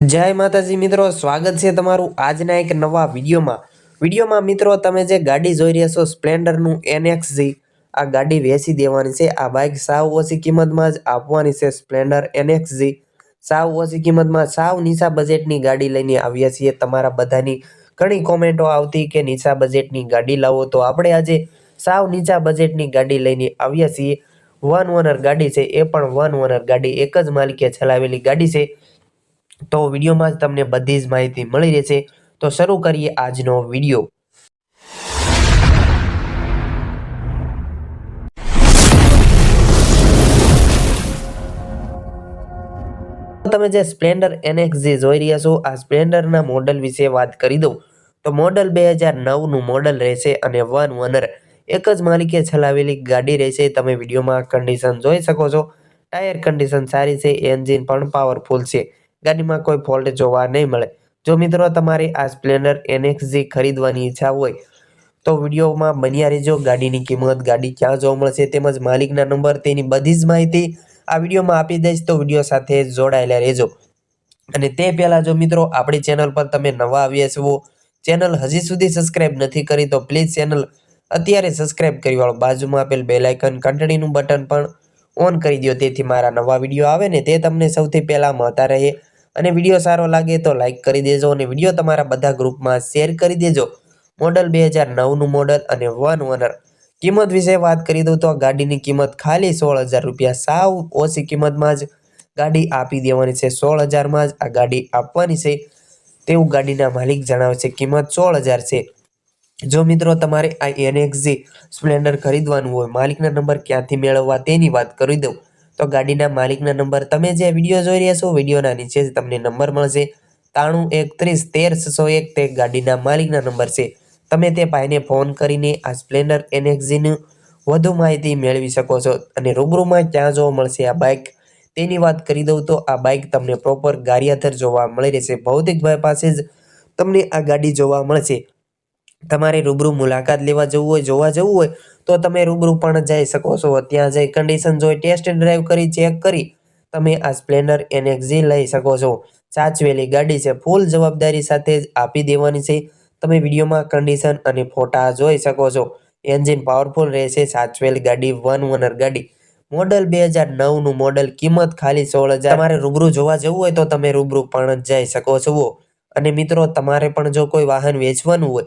જય માતાજી મિત્રો, સ્વાગત છે તમારું આજના એક નવા વિડીયોમાં. વિડીયોમાં મિત્રો, તમે જે ગાડી જોઈ રહ્યા છો, સ્પ્લેન્ડરનું એનએક્સજી આ ગાડી વેચી દેવાની છે. આ બાઇક સાવ ઓછી કિંમતમાં જ આપવાની છે, સ્પ્લેન્ડર એનએક્સજી સાવ ઓછી કિંમતમાં, સાવ નીચા બજેટની ગાડી લઈને આવ્યા છીએ. તમારા બધાની ઘણી કોમેન્ટો આવતી કે નીચા બજેટની ગાડી લાવો. તો આપણે આજે સાવ નીચા બજેટની ગાડી લઈને આવ્યા છીએ. વન ઓનર ગાડી છે, એ પણ વન ઓનર ગાડી, એક જ માલિકે ચલાવેલી ગાડી છે. તો વિડીયોમાં જ તમને બધી જ માહિતી મળી રહેશે. તો શરૂ કરીએ આજનો વીડિયો. તમે જે સ્પ્લેન્ડર એનએક્સ જે જોઈ રહ્યા છો, આ સ્પ્લેન્ડરના મોડલ વિશે વાત કરી દઉં. તો મોડલ બે હજાર નવનું મોડલ રહેશે અને વન ઓનર એક જ માલિકે ચલાવેલી ગાડી રહેશે, તમે વિડીયોમાં કન્ડિશન જોઈ શકો છો. ટાયર કન્ડિશન સારી છે એન્જિન પણ પાવરફુલ છે. ગાડીમાં કોઈ ફોલ્ટ જોવા નહીં મળે. જો મિત્રો તમારે આ સ્પ્લેન્ડર એનએક્સ ખરીદવાની ઈચ્છા હોય, તો વિડીયોમાં બન્યા રહેજો. ગાડીની કિંમત, ગાડી ક્યાં જોવા મળશે તેમજ માલિકના નંબર તેની બધી જ માહિતી આ વિડીયોમાં આપી દઈશ. તો વીડિયો સાથે જોડાયેલા રહેજો. અને તે પહેલાં જો મિત્રો આપણી ચેનલ પર તમે નવા આવ્યા છો ચેનલ હજી સુધી સબસ્ક્રાઇબ નથી કરી, તો પ્લીઝ ચેનલ અત્યારે સબસ્ક્રાઇબ કરી વાળો. બાજુમાં આપેલ બેલ આઇકન ઘંટડીનું બટન પણ ઓન કરી દો તેથી મારા નવા વીડિયો આવે ને તે તમને સૌથી પહેલાં મળતા રહે. અને વીડિયો સારો લાગે તો લાઈક કરી દેજો અને વીડિયો તમારા બધા ગ્રુપમાં શેર કરી દેજો. મોડલ બે હજાર નવનું મોડલ અને વન ઓનર કિંમત વિશે વાત કરી દઉં તો ગાડીની કિંમત ખાલી સોળ હજાર રૂપિયા, સાવ ઓછી કિંમતમાં જ ગાડી આપી દેવાની છે સોળ હજારમાં જ આ ગાડી આપવાની છે. તેવું ગાડીના માલિક જણાવે છે કિંમત સોળ હજાર છે. જો મિત્રો તમારે આ એનએક્સજી સ્પ્લેન્ડર ખરીદવાનું હોય, માલિકના નંબર ક્યાંથી મેળવવા તેની વાત કરી દઉં. તો ગાડીના માલિકના નંબર તમે જે વીડિયો જોઈ રહ્યા છો, વિડીયોના નીચે તમને નંબર મળશે. ત્રાણું એકત્રીસ તેર, છસો એક તે ગાડીના માલિકના નંબર છે. તમે તે ભાઈને ફોન કરીને આ સ્પ્લેન્ડર એનએક્સજીનું વધુ માહિતી મેળવી શકો છો અને રૂબરૂમાં ક્યાં જોવા મળશે આ બાઇક? તેની વાત કરી દઉં તો આ બાઇક તમને પ્રોપર ગારિયાધર જોવા મળી રહેશે. ભૌતિકભાઈ પાસે જ તમને આ ગાડી જોવા મળશે. તમારે રૂબરૂ મુલાકાત લેવા જવું હોય, જોવા જવું હોય, તો તમે રૂબરૂ પણ જઈ શકો છો. ત્યાં જઈ કન્ડિશન જોઈ ટેસ્ટ ડ્રાઈવ કરી ચેક કરી, તમે આ સ્પ્લેન્ડર એનએક્સજી લઈ શકો છો. સાચવેલી ગાડી છે. ફૂલ જવાબદારી સાથે જ આપી દેવાની છે. તમે વિડીયોમાં કન્ડિશન અને ફોટા જોઈ શકો છો. એન્જિન પાવરફુલ રહેશે. સાચવેલ ગાડી વન ઓનર ગાડી. મોડલ બે હજાર નવનું મોડલ કિંમત ખાલી સોળ હજાર તમારે રૂબરૂ જોવા જવું હોય તો તમે રૂબરૂ પણ જઈ શકો છો. અને મિત્રો, તમારે પણ જો કોઈ વાહન વેચવાનું હોય